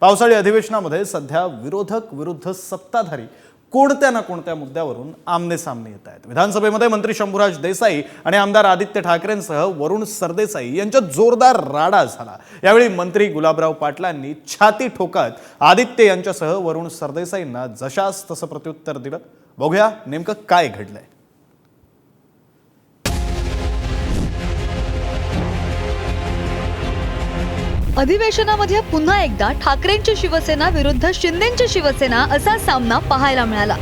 पावसाळी अधिवेशनामध्ये सध्या विरोधक विरुद्ध सत्ताधारी कोणत्या ना कोणत्या मुद्द्यावरून आमने सामने येत आहेत? विधानसभेमध्ये मंत्री शंभूराज देसाई आणि आमदार आदित्य ठाकरेंसह वरुण सरदेसाई यांच्यात जोरदार राडा झाला. यावेळी मंत्री गुलाबराव पाटलांनी छाती ठोकत आदित्य यांच्यासह वरुण सरदेसाईंना जशास तसं प्रत्युत्तर दिलं. बघूया नेमकं काय घडलंय. अधिवेशनामध्ये पुन्हा एकदा ठाकरेंची शिवसेना विरुद्ध शिंदेची शिवसेना असा सामना पाहायला मिळाला.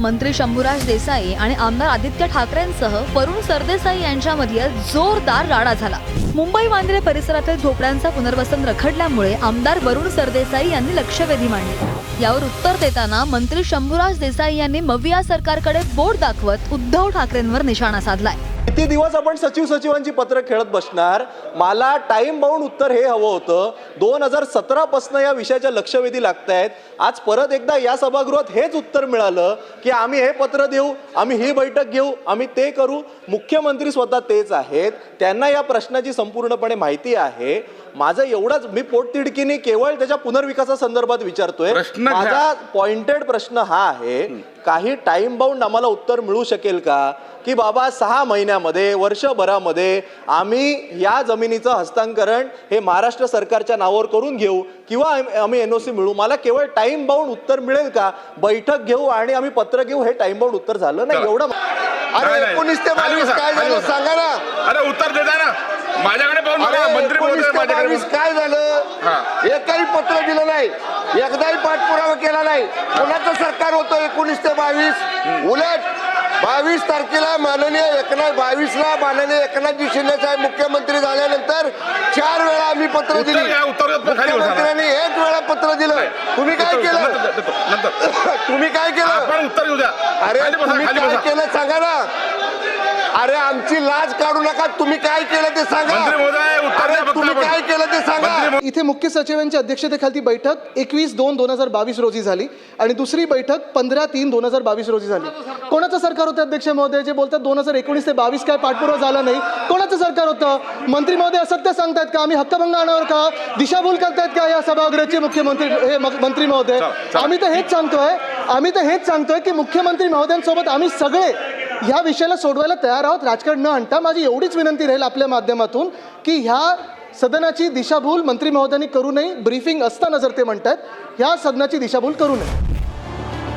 मंत्री शंभूराज देसाई आणि आमदार आदित्य ठाकरेंसह वरुण सरदेसाई यांच्यामध्ये जोरदार राडा झाला. मुंबई वांद्रे परिसरातील झोपड्यांचा पुनर्वसन रखडल्यामुळे आमदार वरुण सरदेसाई यांनी लक्षवेधी मांडली. यावर उत्तर देताना मंत्री शंभूराज देसाई यांनी मविया सरकारकडे बोट दाखवत उद्धव ठाकरेंवर निशाणा साधलाय. किती दिवस आपण सचिव सचिवांची पत्र खेळत बसणार? मला टाइम बाउंड उत्तर हे हवं होतं. दोन हजार सतरा पासून या विषयाच्या लक्षवेधी लागत आहेत आज परत एकदा या सभागृहात हेच उत्तर मिळालं की आम्ही हे पत्र देऊ आम्ही ही बैठक घेऊ आम्ही ते करू. मुख्यमंत्री स्वतः तेच आहेत. त्यांना या प्रश्नाची संपूर्णपणे माहिती आहे. माझं एवढाच मी पोटतिडकीने केवळ त्याच्या पुनर्विकासासंदर्भात विचारतोय. माझा पॉइंटेड प्रश्न हा आहे काही टाइम बाउंड आम्हाला उत्तर मिळू शकेल का? की बाबा सहा महिन्यामध्ये वर्षभरामध्ये आम्ही या जमिनीचं हस्तांतरण हे महाराष्ट्र सरकारच्या नावावर करून घेऊ किंवा आम- आम्ही एनओसी मिळू. मला केवळ टाइम बाउंड उत्तर मिळेल का? बैठक घेऊ आणि आम्ही पत्र घेऊ हे टाइम बाउंड उत्तर झालं नाही. एवढं अरे. एकोणीस ते बावीस काय झालं. सांगा ना. अरे उत्तर देता ना. माझ्याकडे पाहून बघा मंत्री बावीस काय झालं. एकही पत्र दिलं नाही. एकदाही पाठपुरावा केला नाही. कोणाचं सरकार होतं एकोणीस ते बावीस? उलट बावीस तारखेला माननीय एकनाथ बावीसला माननीय एकनाथजी शिंदे साहेब मुख्यमंत्री झाल्यानंतर चार वेळा आम्ही पत्र दिली. मुख्यमंत्र्यांनी एक वेळा पत्र दिलं. तुम्ही काय केलं? तुम्ही काय केलं? उत्तर घेऊ द्या. अरे तुम्ही काय. केलं? सांगा ना. अरे आमची लाज काढू नका. तुम्ही काय केलं ते सांगा मंत्री महोदय, उत्तर अरे द्या फक्त तुम्ही आपण. काय केलं ते सांगा मंत्री महो- इथे मुख्य सचिवांच्या अध्यक्षतेखाली बैठक एकवीस दोन दोन हजार बावीस रोजी झाली आणि दुसरी बैठक पंधरा तीन दोन हजार बावीस रोजी झाली. कोणाचं सरकार होतं? अध्यक्ष महोदय? जे बोलतात दोन हजार एकोणीस ते बावीस काय पाठपुरावा झाला नाही. कोणाचं सरकार होतं? मंत्री महोदय असत्य सांगतायत का? आम्ही हक्कभंग आणणार का? दिशाभूल करतायत का या सभागृहाचे मुख्यमंत्री हे मंत्री महोदय. आम्ही तर हेच सांगतोय आम्ही तर हेच सांगतोय की मुख्यमंत्री महोदयांसोबत आम्ही सगळे ह्या विषयाला सोडवायला तयार आहोत. राजकारण न आणता माझी एवढीच विनंती राहील आपल्या माध्यमातून की ह्या सदनाची दिशाभूल मंत्री महोदयांनी करू नये. ब्रीफिंग असताना जर ते म्हणतात ह्या सदनाची दिशाभूल करू नये.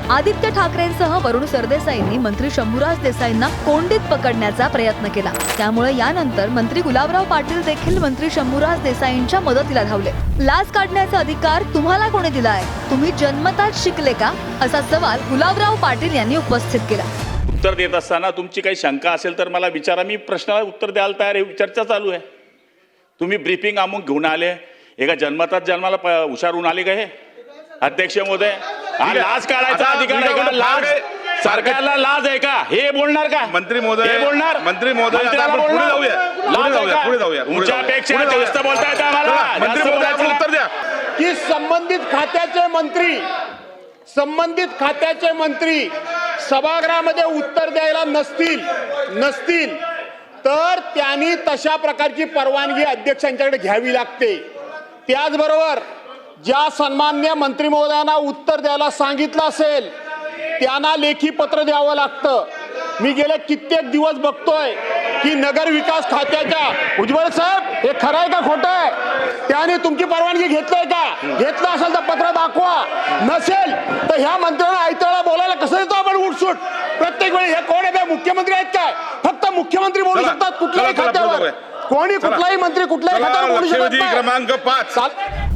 आदित्य ठाकरेंसह वरुण सरदेसाईंनी मंत्री शंभूराज देसाईंना कोंडीत पकडण्याचा प्रयत्न केला. त्यामुळे यानंतर मंत्री गुलाबराव पाटील देखील मंत्री शंभूराज देसाईंच्या मदतीला धावले. लाच काढण्याचा अधिकार तुम्हाला कोणी दिलाय? तुम्ही जन्मताच शिकले का? असा सवाल गुलाबराव पाटील यांनी उपस्थित केला. उत्तर देत असताना तुमची काही शंका असेल तर मला विचारा. मी प्रश्नाला उत्तर द्यायला तयार आहे. चर्चा चालू आहे. तुम्ही ब्रीफिंग अमुक घेऊन आले एका जन्मतात जन्माला प- हुशार होऊन आले का हे अध्यक्ष महोदय हा. लाज काढायचा अधिकार आहे का लाज सरकारला लाज आहे का हे बोलणार का मंत्री महोदय, हे बोलणार मंत्री महोदय, आता मंत्र्याला आपण पुढे? जाऊया. पुढे जाऊया, का? पुढे जाऊया, पुढे तुमच्यापेक्षा जाऊया. पुढे जास्त जाऊया. बोलता येतं आम्हाला चला, मंत्री जास्त महोदय आपण बोलायचं उत्तर द्या की संबंधित खात्याचे मंत्री संबंधित खात्याचे मंत्री सभागृहामध्ये उत्तर द्यायला नसतील नसतील तर त्यांनी तशा प्रकारची परवानगी अध्यक्षांच्याकडे घ्यावी लागते. त्याचबरोबर ज्या सन्मान्य मंत्री महोदयांना उत्तर द्यायला सांगितलं असेल त्यांना लेखी पत्र द्यावं लागतं. मी गेले कित्येक दिवस बघतोय की नगर विकास खात्याच्या उज्ज्वल साहेब हे खरं आहे का खोटं आहे? त्याने तुमची परवानगी घेतलंय का? घेतलं असेल तर पत्र दाखवा. नसेल तर ह्या मंत्र्यांना आयत्याला बोलायला कसं देतो आपण उठसूट? प्रत्येक वेळी हे कोण आहे? मुख्यमंत्री आहेत काय? फक्त मुख्यमंत्री बोलू चला, शकतात कुठल्याही चला, चला, पुढे खात्यावर. कोणी चला. कुठलाही मंत्री कुठल्याही चला, खात्यावर बोलू शकत लक्षवेधी नाही. क्रमांक पाच. चाल-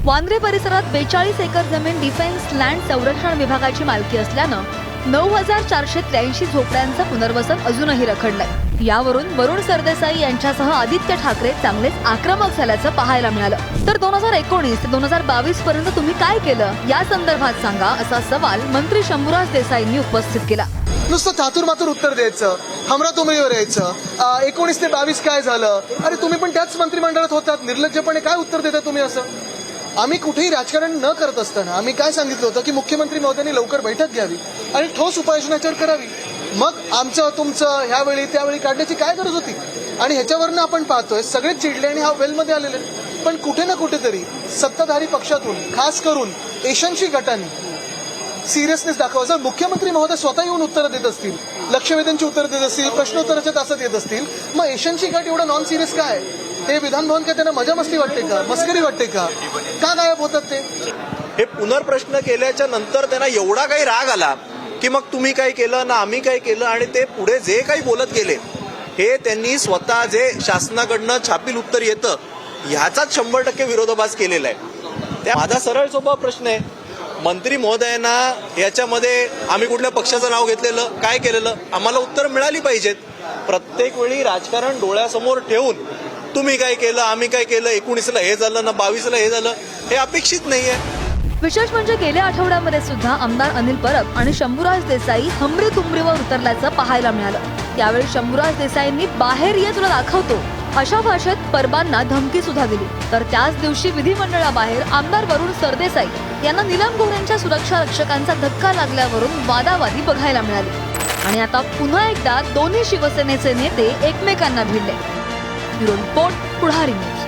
वांद्रे परिसरात बेचाळीस एकर जमीन डिफेन्स लँड संरक्षण विभागाची मालकी असल्यानं नऊ हजार चारशे त्र्याऐंशी झोपड्यांचं पुनर्वसन अजूनही रखडलंय. यावरून वरुण सरदेसाई यांच्यासह आदित्य ठाकरे चांगलेच आक्रमक झाल्याचं पाहायला मिळालं. तर दोन हजार एकोणीस ते दोन हजार बावीस पर्यंत तुम्ही काय केलं? या संदर्भात सांगा असा सवाल मंत्री शंभूराज देसाईंनी उपस्थित केला. नुसतं थातूर मातूर उत्तर द्यायचं हमरा तुमरीवर यायचं एकोणीस ते बावीस काय झालं? अरे तुम्ही पण त्याच मंत्रिमंडळात होतात निर्लज्जपणे काय उत्तर देता तुम्ही असं? आम्ही कुठेही राजकारण न करत असताना आम्ही काय सांगितलं होतं की मुख्यमंत्री महोदयांनी लवकर बैठक घ्यावी आणि ठोस उपाययोजना करावी? मग आमचं तुमचं ह्यावेळी त्यावेळी काढण्याची काय गरज होती? आणि ह्याच्यावरनं आपण पाहतोय सगळेच चिडले आणि हा वेलमध्ये आलेले. पण कुठे ना कुठेतरी सत्ताधारी पक्षातून खास करून एशनशी गटांनी सिरियसनेस दाखवा. जर मुख्यमंत्री महोदय स्वतः येऊन उत्तरं देत असतील लक्षवेधींची उत्तरं देत असतील प्रश्नोत्तराच्या तासात येत असतील मग एशियनशी गट एवढं नॉन सिरियस काय? हे विधान भवन काय त्यांना मजा मस्ती वाटते का? मस्करी वाटते का? का गायब होतात ते? हे पुनर्प्रश्न केल्याच्यानंतर त्यांना एवढा काही राग आला की मग तुम्ही काय केलं ना आम्ही काय केलं आणि ते पुढे जे काही बोलत गेले हे त्यांनी स्वतः जे शासनाकडनं छापील उत्तर येतं ह्याचाच शंभर टक्के विरोधाभास केलेला आहे. त्या माझा सरळ सोपा प्रश्न आहे. मंत्री महोदयांना याच्यामध्ये आम्ही कुठल्या पक्षाचं नाव घेतलेलं काय केलेलं आम्हाला उत्तर मिळाली पाहिजेत. प्रत्येक वेळी राजकारण डोळ्यासमोर ठेवून तुम्ही काय केलं आम्ही काय केलं एकोणीसला हे झालं ना बावीसला हे झालं हे अपेक्षित नाही आहे विशेष म्हणजे गेल्या आठवड्यामध्ये सुद्धा आमदार अनिल परब आणि शंभूराज देसाई हमरी तुमरीवर उतरल्याचं पाहायला मिळालं. त्यावेळी शंभूराज देसाईंनी बाहेर ये तुला दाखवतो अशा भाषेत परबांना धमकी सुद्धा दिली. तर त्याच दिवशी विधिमंडळाबाहेर आमदार वरुण सरदेसाई यांना निलम गोऱ्यांच्या सुरक्षा रक्षकांचा धक्का लागल्यावरून वादावादी बघायला मिळाली. आणि आता पुन्हा एकदा दोन्ही शिवसेनेचे नेते एकमेकांना भिडले. Bureau report Pudhari news.